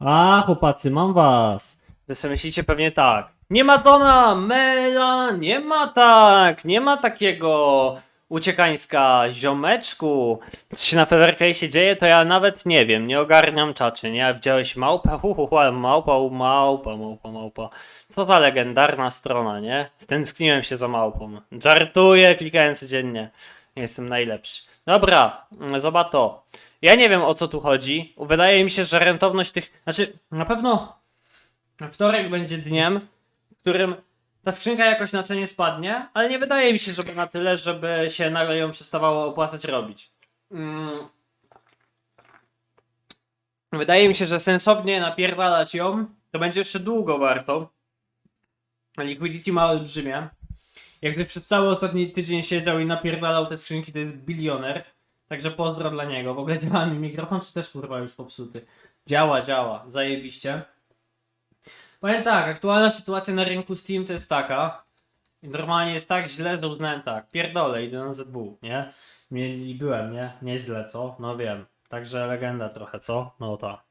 A, chłopacy, mam was. Wy sobie myślicie pewnie tak. Nie ma Dona, Mela, nie ma tak, nie ma takiego uciekańska, ziomeczku. Co się na Fevercase'ie dzieje, to ja nawet nie wiem, nie ogarniam czaczy, nie? Widziałeś małpę? Hu, hu, hu, małpa, małpa, małpa, małpa. Co za legendarna strona, nie? Stęskniłem się za małpą. Żartuję, klikając codziennie. Jestem najlepszy. Dobra, zobacz to. Ja nie wiem o co tu chodzi. Wydaje mi się, że rentowność tych. Znaczy, na pewno wtorek będzie dniem, w którym ta skrzynka jakoś na cenie spadnie, ale nie wydaje mi się, żeby na tyle, żeby się nagle ją przestawało opłacać robić. Mm. Wydaje mi się, że sensownie napierdalać ją, to będzie jeszcze długo warto. Liquidity ma olbrzymie. Jak ktoś przez cały ostatni tydzień siedział i napierdalał te skrzynki, to jest bilioner. Także pozdro dla niego. W ogóle działa mi mikrofon, czy też kurwa już popsuty? Działa, działa. Zajebiście. Powiem tak, aktualna sytuacja na rynku Steam to jest taka. i Normalnie jest tak źle, że uznałem tak. Pierdolę, idę na ZW, nie? Mieli, byłem, nie? Nieźle, co? No wiem. Także legenda trochę, co? No tak.